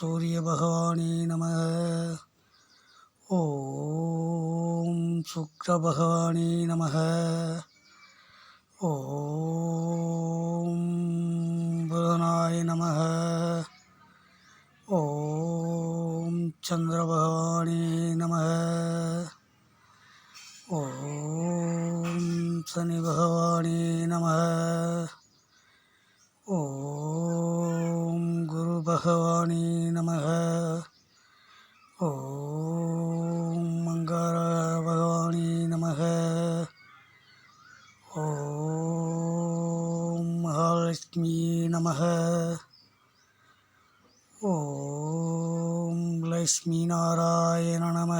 பகவானே நம. ஓம் சுக்ர பகவானே நம. ஓம் புதனாய நம. ஓம் சந்திர பகவானே நம. ஓம் சனி பகவானே நம. ஓம் भगवानी नम। ओ मङ्गलाय भगवानी नम। ओ महालक्ष्मी नम। ॐ लक्ष्मीनारायण नम।